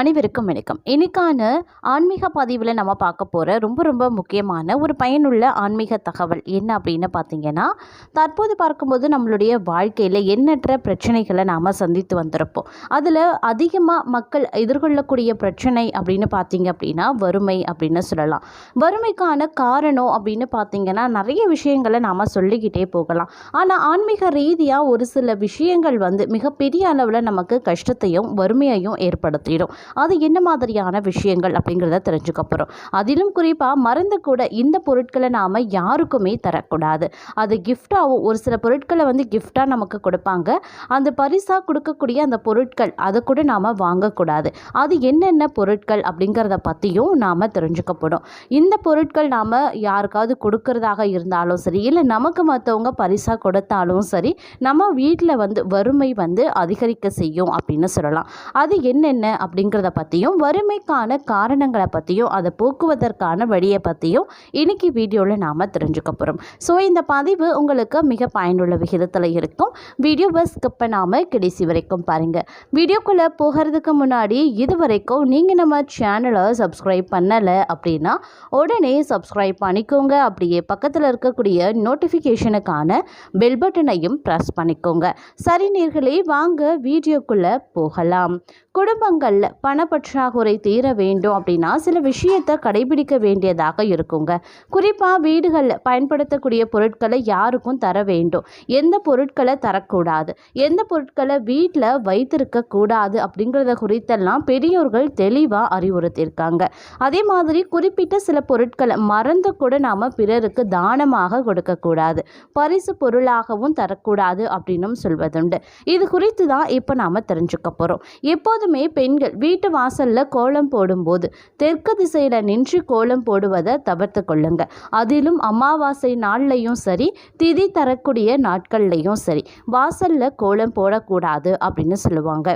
அனைவருக்கும் வணக்கம். இன்னைக்கான ஆன்மீக பதிவில் நம்ம பார்க்க போகிற ரொம்ப ரொம்ப முக்கியமான ஒரு பயனுள்ள ஆன்மீக தகவல் என்ன அப்படின்னு பார்த்தீங்கன்னா தற்போது பார்க்கும்போது நம்மளுடைய வாழ்க்கையில் எண்ணற்ற பிரச்சனைகளை நாம் சந்தித்து வந்திருப்போம். அதில் அதிகமாக மக்கள் எதிர்கொள்ளக்கூடிய பிரச்சனை அப்படின்னு பார்த்தீங்க அப்படின்னா வறுமை அப்படின்னு சொல்லலாம். வறுமைக்கான காரணம் அப்படின்னு பார்த்தீங்கன்னா நிறைய விஷயங்களை நாம் சொல்லிக்கிட்டே போகலாம். ஆனால் ஆன்மீக ரீதியாக ஒரு சில விஷயங்கள் வந்து மிகப்பெரிய அளவில் நமக்கு கஷ்டத்தையும் வறுமையையும் ஏற்படுத்திடும். அது என்ன மாதிரியான விஷயங்கள் அப்படிங்கிறத தெரிஞ்சுக்க போகிறோம் அதிலும் குறிப்பாக மருந்து கூட இந்த பொருட்களை நாம் யாருக்குமே தரக்கூடாது. அது கிஃப்டாகவும் ஒரு சில பொருட்களை வந்து கிஃப்டாக நமக்கு கொடுப்பாங்க. அந்த பரிசாக கொடுக்கக்கூடிய அந்த பொருட்கள் அதை கூட நாம் வாங்கக்கூடாது. அது என்னென்ன பொருட்கள் அப்படிங்கிறத பற்றியும் நாம் தெரிஞ்சுக்கப்படும் இந்த பொருட்கள் நாம் யாருக்காவது கொடுக்கறதாக இருந்தாலும் சரி இல்லை நமக்கு மற்றவங்க பரிசாக கொடுத்தாலும் சரி நம்ம வீட்டில் வந்து வறுமை வந்து அதிகரிக்க செய்யும் அப்படின்னு சொல்லலாம். அது என்னென்ன அப்படிங்கிறத பற்றியும் வறுமைக்கான காரணங்களை பற்றியும் அதை போக்குவதற்கான வழியை பற்றியும் இன்றைக்கி வீடியோவில் நாம் தெரிஞ்சுக்க போகிறோம் ஸோ இந்த பதிவு உங்களுக்கு மிக பயனுள்ள விகிதத்தில் இருக்கும். வீடியோவை ஸ்கிப் பண்ணாமல் கடைசி வரைக்கும் பாருங்கள் வீடியோக்குள்ளே போகிறதுக்கு முன்னாடி இது வரைக்கும் நீங்கள் நம்ம சேனலை சப்ஸ்கிரைப் பண்ணலை அப்படின்னா உடனே சப்ஸ்கிரைப் பண்ணிக்கோங்க. அப்படியே பக்கத்தில் இருக்கக்கூடிய நோட்டிஃபிகேஷனுக்கான பெல் பட்டனையும் ப்ரெஸ் பண்ணிக்கோங்க. சரி நேர்களே வாங்க வீடியோக்குள்ளே போகலாம். குடும்பங்களில் பணப்பற்றாக்குறை தீர வேண்டும் அப்படின்னா சில விஷயத்தை கடைபிடிக்க வேண்டியதாக இருக்குங்க. குறிப்பாக வீடுகளில் பயன்படுத்தக்கூடிய பொருட்களை யாருக்கும் தர வேண்டும். எந்த பொருட்களை தரக்கூடாது. எந்த பொருட்களை வீட்டில் வைத்திருக்க கூடாது அப்படிங்கிறத குறித்தெல்லாம் பெரியோர்கள் தெளிவாக அறிவுறுத்தியிருக்காங்க. அதே மாதிரி குறிப்பிட்ட சில பொருட்களை மறந்து கூட நாம் பிறருக்கு தானமாக கொடுக்கக்கூடாது பரிசு பொருளாகவும் தரக்கூடாது அப்படின்னும் சொல்வதுண்டு. இது குறித்து தான் இப்போ நாம் தெரிஞ்சுக்க போகிறோம் எப்போதுமே பெண்கள் வீ வீட்டு வாசலில் கோலம் போடும்போது தெற்கு திசையில் நின்று கோலம் போடுவதை தவிர்த்து கொள்ளுங்க. அதிலும் அமாவாசை நாள்லையும் சரி திதி தரக்கூடிய நாட்கள்லையும் சரி வாசலில் கோலம் போடக்கூடாது அப்படின்னு சொல்லுவாங்க.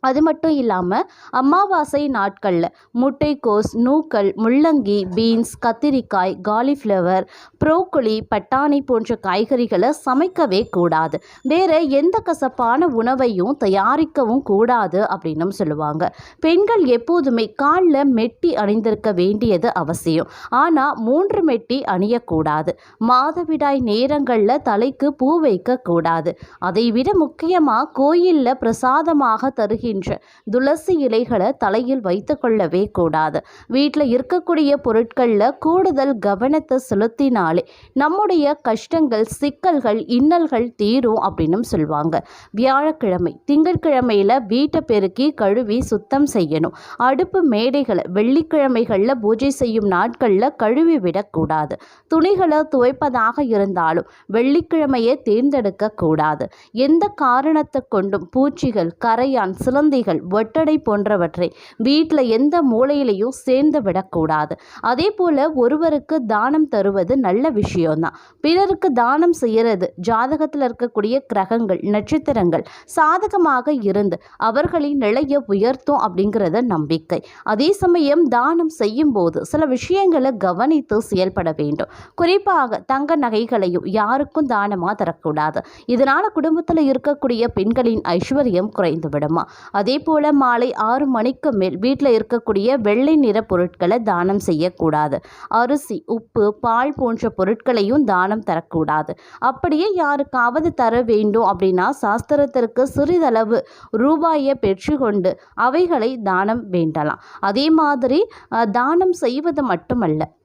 அது மட்டும் இல்லாமல் அமாவாசை நாட்களில் முட்டைக்கோஸ் நூக்கல் முள்ளங்கி பீன்ஸ் கத்திரிக்காய் காலிஃப்ளவர் ப்ரோக்கொலி பட்டாணி போன்ற காய்கறிகளை சமைக்கவே கூடாது. வேறு எந்த கசப்பான உணவையும் தயாரிக்கவும் கூடாது அப்படின்னும் சொல்லுவாங்க. பெண்கள் எப்போதுமே காலில் மெட்டி அணிந்திருக்க வேண்டியது அவசியம். ஆனால் மூன்று மெட்டி அணியக்கூடாது. மாதவிடாய் நேரங்களில் தலைக்கு பூ வைக்கக்கூடாது. அதைவிட முக்கியமாக கோயிலில் பிரசாதமாக வருகின்ற துளசி இலைகளை தலையில் வைத்து கொள்ளவே கூடாது. வீட்டில் இருக்கக்கூடிய பொருட்களில் கூடுதல் கவனத்தை செலுத்தினாலே நம்முடைய கஷ்டங்கள் சிக்கல்கள் இன்னல்கள் தீரும் அப்படின்னு சொல்லுவாங்க வியாழக்கிழமை திங்கட்கிழமையில் வீட்டை பெருக்கி கழுவி சுத்தம் செய்யணும். அடுப்பு மேடைகளை வெள்ளிக்கிழமைகளில் பூஜை செய்யும் நாட்களில் கழுவி விடக்கூடாது துணிகளை துவைப்பதாக இருந்தாலும் வெள்ளிக்கிழமையை தேர்ந்தெடுக்க கூடாது. எந்த காரணத்தை கொண்டும் பூச்சிகள் கரையான் சிலந்திகள் ஒட்டடை போன்றவற்றை வீட்டில் எந்த மூலையிலையும் சேர்ந்து விடக்கூடாது. அதே போல் ஒருவருக்கு தானம் தருவது நல்ல விஷயம்தான். பிறருக்கு தானம் செய்கிறது ஜாதகத்தில் இருக்கக்கூடிய கிரகங்கள் நட்சத்திரங்கள் சாதகமாக இருந்து அவர்களின் நிலையை உயர்த்தும் அப்படிங்கிறத நம்பிக்கை. அதே சமயம் தானம் செய்யும் போது சில விஷயங்களை கவனித்து செயல்பட வேண்டும். குறிப்பாக தங்க நகைகளையும் யாருக்கும் தானமாக தரக்கூடாது. இதனால் குடும்பத்தில் இருக்கக்கூடிய பெண்களின் ஐஸ்வர்யம் குறைந்து விடுமா அதே போல் மாலை ஆறு மணிக்கு மேல் வீட்டில் இருக்கக்கூடிய வெள்ளை நிற பொருட்களை தானம் செய்யக்கூடாது. அரிசி உப்பு பால் போன்ற பொருட்களையும் தானம் தரக்கூடாது. அப்படியே யாருக்காவது தர வேண்டும் அப்படின்னா சாஸ்திரத்திற்கு சிறிதளவு ரூபாயை பெற்றுக்கொண்டு அவைகளை தானம் வேண்டலாம். அதே மாதிரி தானம் செய்வது மட்டுமல்ல.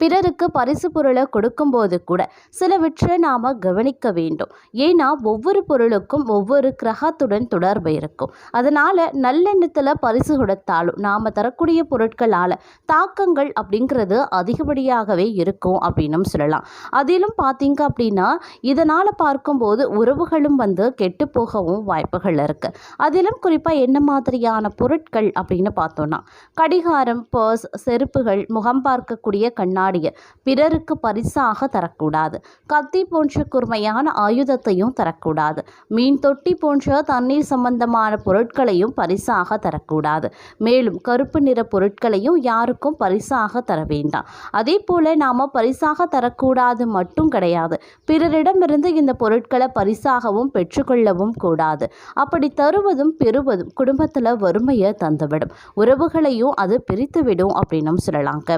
பிறருக்கு பரிசு பொருளை கொடுக்கும்போது கூட சிலவற்றை நாம் கவனிக்க வேண்டும். ஏன்னா ஒவ்வொரு பொருளுக்கும் ஒவ்வொரு கிரகத்துடன் தொடர்பு இருக்கும். அதனால் நல்லெண்ணத்தில் பரிசு கொடுத்தாலும் நாம் தரக்கூடிய பொருட்களால் தாக்கங்கள் அப்படிங்கிறது அதிகப்படியாகவே இருக்கும் அப்படின்னும் சொல்லலாம். அதிலும் பார்த்தீங்க அப்படின்னா இதனால் பார்க்கும்போது உறவுகளும் வந்து கெட்டு போகவும் வாய்ப்புகள் இருக்குது அதிலும் குறிப்பாக என்ன மாதிரியான பொருட்கள் அப்படின்னு பார்த்தோன்னா கடிகாரம் பர்ஸ் செருப்புகள் முகம் பார்க்கக்கூடிய கண்ணா கண்ணாடியை பிறருக்கு பரிசாக தரக்கூடாது. கத்தி போன்ற கூர்மையான ஆயுதத்தையும் தரக்கூடாது. மீன் தொட்டி போன்ற தண்ணீர் சம்பந்தமான பொருட்களையும் பரிசாக தரக்கூடாது. மேலும் கருப்பு நிற பொருட்களையும் யாருக்கும் பரிசாக தர வேண்டாம். அதே போல் நாம் பரிசாக தரக்கூடாது மட்டும் கிடையாது. பிறரிடமிருந்து இந்த பொருட்களை பரிசாகவும் பெற்றுக்கொள்ளவும் கூடாது. அப்படி தருவதும் பெறுவதும் குடும்பத்தில் வறுமையை தந்துவிடும். உறவுகளையும் அது பிரித்துவிடும் அப்படின்னும் சொல்லலாங்க.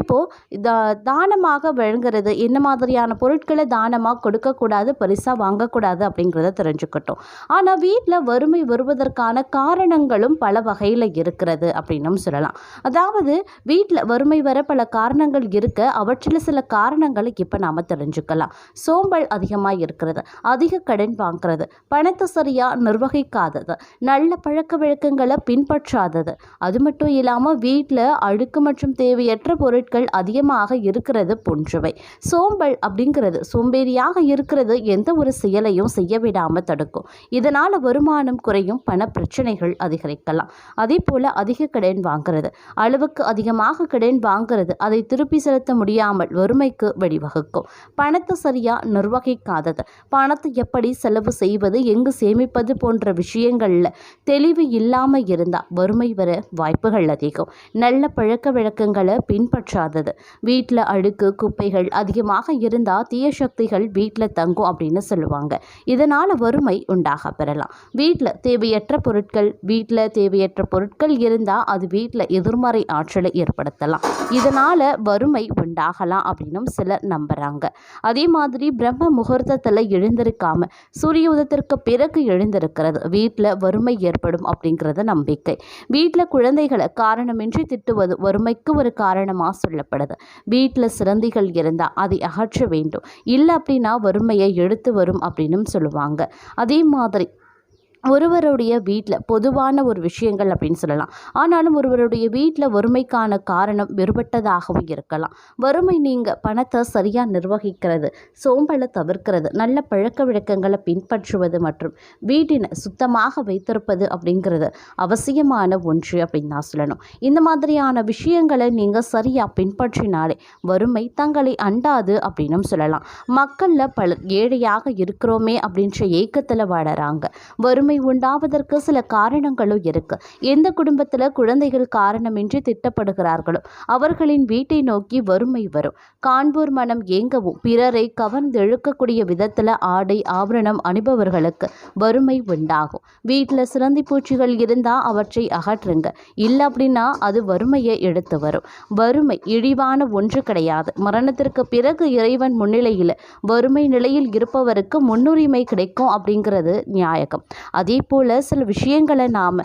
இப்போ தா தானமாக வழங்குறது? என்ன மாதிரியான பொருட்களை தானமாக கொடுக்கக்கூடாது பரிசாக வாங்கக்கூடாது அப்படிங்கிறத தெரிஞ்சுக்கட்டும். ஆனால் வீட்டில் வறுமை வருவதற்கான காரணங்களும் பல வகையில் இருக்கிறது அப்படின்னும் சொல்லலாம். அதாவது வீட்டில் வறுமை வர பல காரணங்கள் இருக்க அவற்றில் சில காரணங்களை இப்போ நாம் தெரிஞ்சுக்கலாம். சோம்பல் அதிகமாக இருக்கிறது அதிக கடன் வாங்குறது பணத்தை சரியாக நிர்வகிக்காதது நல்ல பழக்க வழக்கங்களை பின்பற்றாதது. அது மட்டும் இல்லாமல் வீட்டில் அழுக்கு மற்றும் தேவையற்ற பொருட்கள் அதிகமாக இருக்கிறது போன்றவை. சோம்பல் அப்படிங்கிறது சோம்பேறியாக இருக்கிறது எந்த ஒரு செயலையும் செய்ய விடாமல் தடுக்கும். இதனால் வருமானம் குறையும் பண பிரச்சனைகள் அதிகரிக்கலாம். அதே போல் அதிக கடன் வாங்குறது. அளவுக்கு அதிகமாக கடன் வாங்குறது அதை திருப்பி செலுத்த முடியாமல் வறுமைக்கு வழிவகுக்கும். பணத்தை சரியாக நிர்வகிக்காதது. பணத்தை எப்படி செலவு செய்வது எங்கு சேமிப்பது போன்ற விஷயங்களில் தெளிவு இல்லாமல் இருந்தால் வறுமை வர வாய்ப்புகள் அதிகம். நல்ல பழக்க வழக்கங்களை பின்பற்றாதது. வீட்டில் அழுக்கு குப்பைகள் அதிகமாக இருந்தால் தீய சக்திகள் வீட்டில் தங்கும் அப்படின்னு சொல்லுவாங்க. இதனால் வறுமை உண்டாக பெறலாம். வீட்டில் தேவையற்ற பொருட்கள் வீட்டில் தேவையற்ற பொருட்கள் இருந்தால் அது வீட்டில் எதிர்மறை ஆற்றலை ஏற்படுத்தலாம். இதனால் வறுமை உண்டாகலாம் அப்படின்னும் சிலர் நம்புகிறாங்க அதே மாதிரி பிரம்ம முகூர்த்தத்தில் எழுந்திருக்காம சூரிய உதயத்திற்கு பிறகு எழுந்திருக்கிறது வீட்டில் வறுமை ஏற்படும் அப்படிங்கிறது நம்பிக்கை. வீட்டில் குழந்தைகளை காரணமின்றி திட்டுவது வறுமைக்கு ஒரு காரணமாக சொல்லப்படுது. வீட்டில் சிறந்திகள் இருந்தால் அதை அகற்ற வேண்டும். இல்லை அப்படின்னா வறுமையை எடுத்து வரும் அப்படின்னும் சொல்லுவாங்க. அதே மாதிரி ஒருவருடைய வீட்டில் பொதுவான ஒரு விஷயங்கள் அப்படின்னு சொல்லலாம். ஆனாலும் ஒருவருடைய வீட்டில் வறுமைக்கான காரணம் வேறுபட்டதாகவும் இருக்கலாம். வறுமை நீங்கள் பணத்தை சரியாக நிர்வகிக்கிறது சோம்பலை தவிர்க்கிறது நல்ல பழக்க வழக்கங்களை பின்பற்றுவது மற்றும் வீட்டினை சுத்தமாக வைத்திருப்பது அப்படிங்கிறது அவசியமான ஒன்று அப்படின்னு தான் சொல்லணும். இந்த மாதிரியான விஷயங்களை நீங்கள் சரியாக பின்பற்றினாலே வறுமை தங்களை அண்டாது அப்படின்னும் சொல்லலாம். மக்களில் பல ஏழையாக இருக்கிறோமே அப்படின்ற ஏக்கத்தில் வாழறாங்க வறுமை உண்டாவதற்கு சில காரணங்களும் இருக்கு. எந்த குடும்பத்தில் குழந்தைகள் காரணமின்றி திட்டப்படுகிறார்களோ அவர்களின் வீட்டை நோக்கி வறுமை வரும். காண்போர் மனம் ஏங்கவும் பிறரை கவர்ந்தெழுக்கக்கூடிய விதத்தில் ஆடை ஆபரணம் அணிபவர்களுக்கு வறுமை உண்டாகும். வீட்டில் சிறந்தி பூச்சிகள் இருந்தால் அவற்றை அகற்றுங்க. இல்லை அப்படின்னா அது வறுமையை எடுத்து வரும். வறுமை இழிவான ஒன்று கிடையாது. மரணத்திற்கு பிறகு இறைவன் முன்னிலையில் வறுமை நிலையில் இருப்பவருக்கு முன்னுரிமை கிடைக்கும் அப்படிங்கிறது நியாயகம். அது அதே போல் சில விஷயங்களை நாம்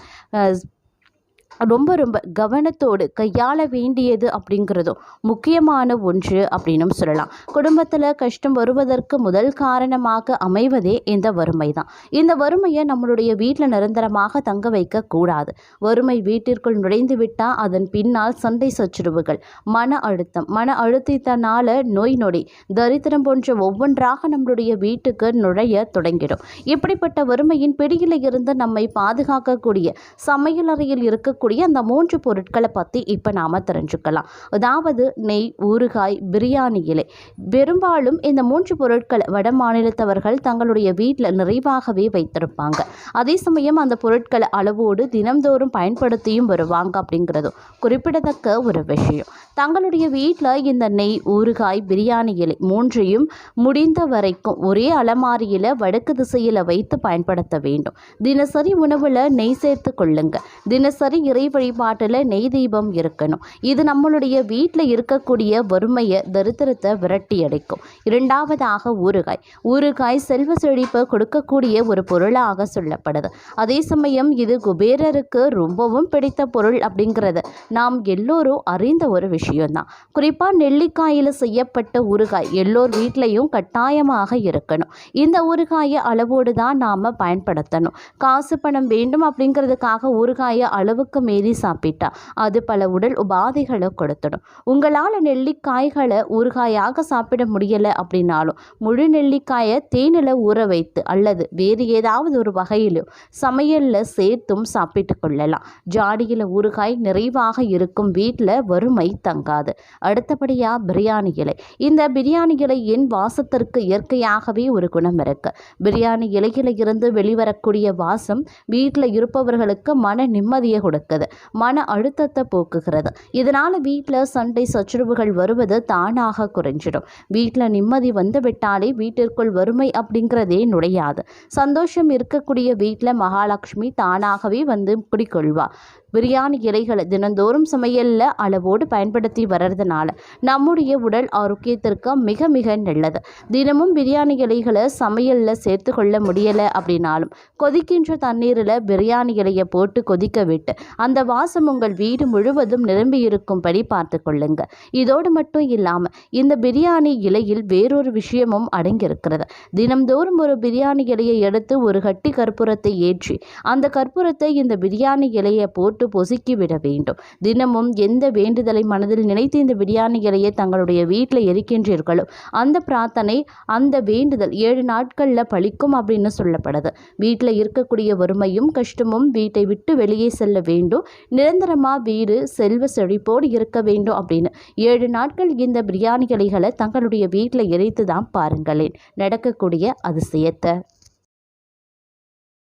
ரொம்ப ரொம்ப கவனத்தோடு கையாள வேண்டியது அப்படிங்கிறதும் முக்கியமான ஒன்று அப்படின்னும் சொல்லலாம். குடும்பத்தில் கஷ்டம் வருவதற்கு முதல் காரணமாக அமைவதே இந்த வறுமை தான் இந்த வறுமையை நம்மளுடைய வீட்டில் நிரந்தரமாக தங்க வைக்க கூடாது வறுமை வீட்டிற்குள் நுழைந்து விட்டால் அதன் பின்னால் சண்டை சச்சுரவுகள் மன அழுத்தம் மன அழுத்தத்தினால நோய் நொடி தரித்திரம் போன்ற ஒவ்வொன்றாக நம்மளுடைய வீட்டுக்கு நுழைய தொடங்கிடும். இப்படிப்பட்ட வறுமையின் பிடியில் இருந்து நம்மை பாதுகாக்கக்கூடிய சமையலறையில் இருக்கக்கூடிய அந்த மூன்று பொருட்களை பற்றி இப்போ நாம் தெரிஞ்சுக்கலாம். அதாவது நெய் ஊறுகாய் பிரியாணி இலை. பெரும்பாலும் இந்த மூன்று பொருட்களை வட மாநிலத்தவர்கள் தங்களுடைய வீட்டில் நிறைவாகவே வைத்திருப்பாங்க. அதே சமயம் அந்த பொருட்களை அளவோடு தினம்தோறும் பயன்படுத்தியும் வருவாங்க அப்படிங்கிறதும் குறிப்பிடத்தக்க ஒரு விஷயம். தங்களுடைய வீட்டில் இந்த நெய் ஊறுகாய் பிரியாணி இலை மூன்றையும் முடிந்த வரைக்கும் ஒரே அலமாரியில் வடக்கு திசையில் வைத்து பயன்படுத்த வேண்டும். தினசரி உணவில் நெய் சேர்த்து கொள்ளுங்க. தினசரி இறை வழிபாட்டில் நெய் தீபம் இருக்கணும். இது நம்மளுடைய வீட்டில் இருக்கக்கூடிய வறுமையை தரித்திரத்தை விரட்டி அடைக்கும். இரண்டாவதாக ஊறுகாய். ஊறுகாய் செல்வ செழிப்பை கொடுக்கக்கூடிய ஒரு பொருளாக சொல்லப்படுது. அதே சமயம் இது குபேரருக்கு ரொம்பவும் பிடித்த பொருள் அப்படிங்கிறது நாம் எல்லோரும் அறிந்த ஒரு விஷயம்தான். குறிப்பாக நெல்லிக்காயில் செய்யப்பட்ட ஊறுகாய் எல்லோர் வீட்லேயும் கட்டாயமாக இருக்கணும். இந்த ஊறுகாயை அளவோடு தான் நாம் பயன்படுத்தணும். காசு பணம் வேண்டும் அப்படிங்கிறதுக்காக ஊறுகாயை அளவுக்கு மீறி சாப்பிட்டா அது பல உடல் உபாதைகளை கொடுத்துடும். உங்களால் நெல்லிக்காய்களை ஊறுகாயாக சாப்பிட முடியலை அப்படின்னாலும் முழு நெல்லிக்காயை தேனில் ஊற வைத்து அல்லது வேறு ஏதாவது ஒரு வகையிலும் சமையலில் சேர்த்தும் சாப்பிட்டு கொள்ளலாம். ஜாடியில் ஊறுகாய் நிறைவாக இருக்கும் வீட்டில் வறுமை தங்காது. அடுத்தபடியாக பிரியாணி இலை. இந்த பிரியாணி என் வாசத்திற்கு இயற்கையாகவே ஒரு குணம் இருக்கு. பிரியாணி இலையில இருந்து வெளிவரக்கூடிய வாசம் வீட்டில் இருப்பவர்களுக்கு மன நிம்மதியை இருக்குது மன அழுத்தத்தை போக்குகிறது. இதனால் வீட்டில் சண்டை சச்சரவுகள் வருவது தானாக குறைஞ்சிடும். வீட்டில் நிம்மதி வந்து விட்டாலே வீட்டிற்குள் வறுமை அப்படிங்கிறதே நுழையாது. சந்தோஷம் இருக்கக்கூடிய வீட்டில் மகாலட்சுமி தானாகவே வந்து குடிக்கொள்வா பிரியாணி இலைகளை தினந்தோறும் சமையலில் அளவோடு பயன்படுத்தி வர்றதுனால நம்முடைய உடல் ஆரோக்கியத்திற்கு மிக மிக நல்லது. தினமும் பிரியாணி இலைகளை சமையலில் சேர்த்து கொள்ள முடியலை அப்படின்னாலும் கொதிக்கின்ற தண்ணீரில் பிரியாணி இலையை போட்டு கொதிக்க விட்டு அந்த வாசம் உங்கள் வீடு முழுவதும் நிரம்பி இருக்கும்படி பார்த்து கொள்ளுங்க. இதோடு மட்டும் இல்லாமல் இந்த பிரியாணி இலையில் வேறொரு விஷயமும் அடங்கியிருக்கிறது. தினம்தோறும் ஒரு பிரியாணி இலையை எடுத்து ஒரு கட்டி கற்பூரத்தை ஏற்றி அந்த கற்பூரத்தை இந்த பிரியாணி இலையை போட்டு பொசுக்கி விட வேண்டும். தினமும் எந்த வேண்டுதலை மனதில் நினைத்து இந்த பிரியாணிகளையே தங்களுடைய வீட்டில் எரிக்கின்றீர்களோ அந்த பிரார்த்தனை அந்த வேண்டுதல் ஏழு நாட்களில் பழிக்கும் அப்படின்னு சொல்லப்படுது. வீட்டில் இருக்கக்கூடிய வறுமையும் கஷ்டமும் வீட்டை விட்டு வெளியே செல்ல வேண்டும். நிரந்தரமாக வீடு செல்வ செழிப்போடு இருக்க வேண்டும் அப்படின்னு. ஏழு நாட்கள் இந்த பிரியாணி கிளைகளை தங்களுடைய வீட்டில் எரித்து தான் பாருங்களேன். நடக்கக்கூடிய அதிசயத்தை.